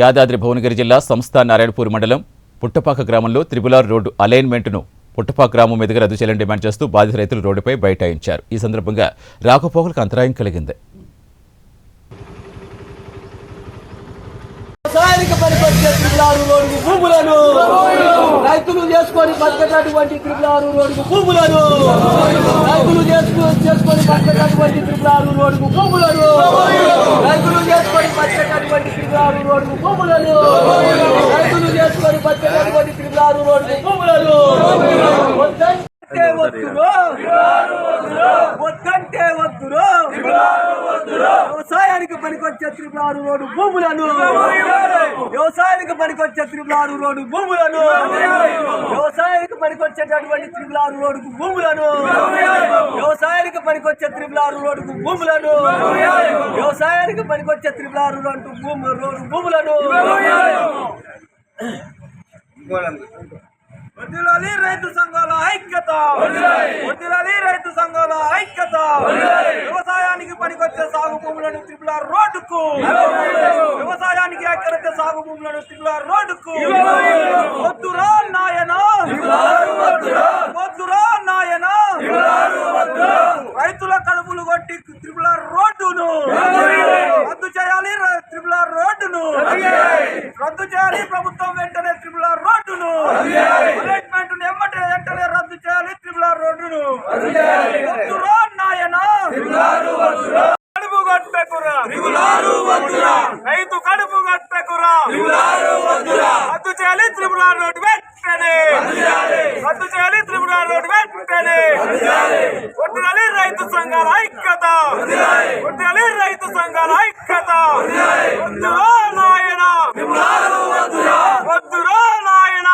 యాదాద్రి భువనగిరి జిల్లా సంస్థ నారాయణపూర్ మండలం పుట్టపాక గ్రామంలో త్రిపులార్ రోడ్డు అలైన్మెంట్ను పుట్టపాక గ్రామం మీదుగా రద్దు చేయాలని డిమాండ్ చేస్తూ బాధిత రైతులు రోడ్డుపై బైఠాయించారు. ఈ సందర్భంగా రాకపోకలకు అంతరాయం కలిగింది. భూములను. రైతులు చేసుకొని బతకటటువంటి త్రిపులారు భూములను. రైతులు చేసుకొని త్రిపులారు భూములను. తిరుగులారు రోడ్డు భూములలో రైతులు చేసుకొని బతకటటువంటి తిరుగులారు రోడ్డు భూములలో వద్దంటే వద్దురో వద్దంటే వద్దురో వ్యవసాయానికి పనికొచ్చే తిరుగులారు రోడ్డు భూములను వ్యవసాయానికి పనికొచ్చే త్రిపులారు రోడ్డు భూములను. వ్యవసాయానికి పనికొచ్చేటటువంటి త్రిపులారు రోడ్డు భూములను. వ్యవసాయానికి పనికొచ్చే త్రిపులారు రోడ్డు భూములను. వ్యవసాయానికి పనికొచ్చే త్రిపులారు రోడ్డు భూము రోడ్డు భూములను. వదిలాలి రైతు సంఘాల ఐక్యత. వదిలాలి. రైతు సంఘాల ఐక్యత. వ్యవసాయానికి పనికొచ్చే సాగు భూములను త్రిపుల రోడ్డుకు. వ్యవసాయానికి ఎక్కడైతే సాగు భూములను త్రిపుల రోడ్డుకు. వద్దురా నాయన. వద్దురా. నాయన. రైతుల కడుపులు కొట్టి త్రిపుల రోడ్డును. రద్దు చేయాలి త్రిపుల రోడ్డును. రద్దు చేయాలి. ప్రభుత్వం వెంటనే త్రిపుల రోడ్డును. అలైన్మెంట్ ఎమ్మటే వెంటనే రద్దు చేయాలి. త్రిపుల రోడ్డును. వద్దురా నాయన. కడుపు కట్టకురా. రైతు కడుపు కట్టకురా. రద్దు చేయాలి. త్రిపుల రోడ్డు వెంటనే. రద్దు చేయాలి. త్రిపుల రోడ్డు వెంటనే. కొట్టాలి రైతు సంఘాల ఐక్యత. కొట్టాలి రైతు సంఘాల ఐక్యత వద్దురా నాయన వద్దురా నాయన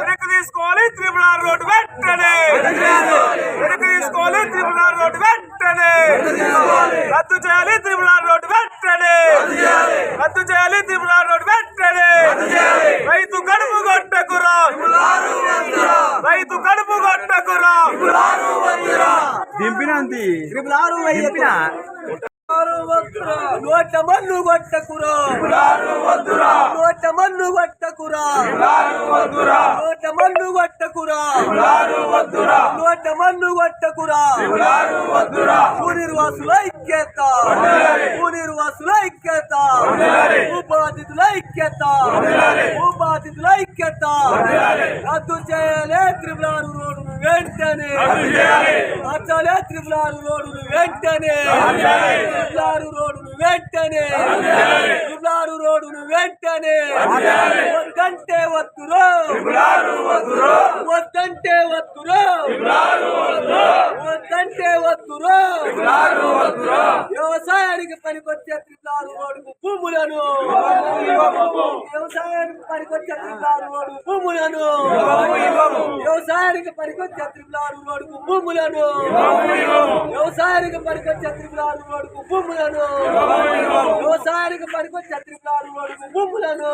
వెనక్కి తీసుకోవాలి త్రిపుల రోడ్డు వెంటనే వెనక్కి తీసుకోవాలి త్రిపుల రోడ్డు వెంటనే రద్దు చేయాలి త్రిపుల రోడ్డు వెంటనే రద్దు చేయాలి త్రిపుల రోడ్డు వెంటనే రైతు కడుపు కొట్టకురా రైతు కడుపు కొట్టకురా దింపినంది త్రిపులారు దింపిన నోట మన్ను కొట్టకురా. నోట మన్ను కొట్టకురా. నోట మన్ను కొట్టకురా. నోట మన్ను కొట్టకురా. భూనిర్వాసుల ఐక్యత. భూనిర్వాసుల ఐక్యత. భూబాధితుల ఐక్యత భూబాధితుల ఐక్యత రద్దు చేయలే త్రిపులారు రోడ్డును వెంటనే. మార్చాలే త్రిపులారు రోడ్డును వెంటనే. త్రిపులారు రోడ్డును వెంటనే. త్రిపులారు రోడ్డును వెంటనే. వద్దంటే వద్దురో. వద్దంటే వద్దురో. వద్దంటే వద్దురో వ్యవసాయానికి పనికొచ్చే త్రిపులారు రోడ్డుకు భూములను. వ్యవసాయానికి పనికొచ్చే త్రిపులారు భూములను. వ్యవసాయానికి పనికొచ్చే త్రిపులారు రోడ్డుకు భూములను. వ్యవసాయానికి పనికొచ్చే త్రిపులారు రోడ్డుకు భూములను. వ్యవసాయానికి పనికొచ్చే త్రిపులారు రోడ్డుకు భూములను.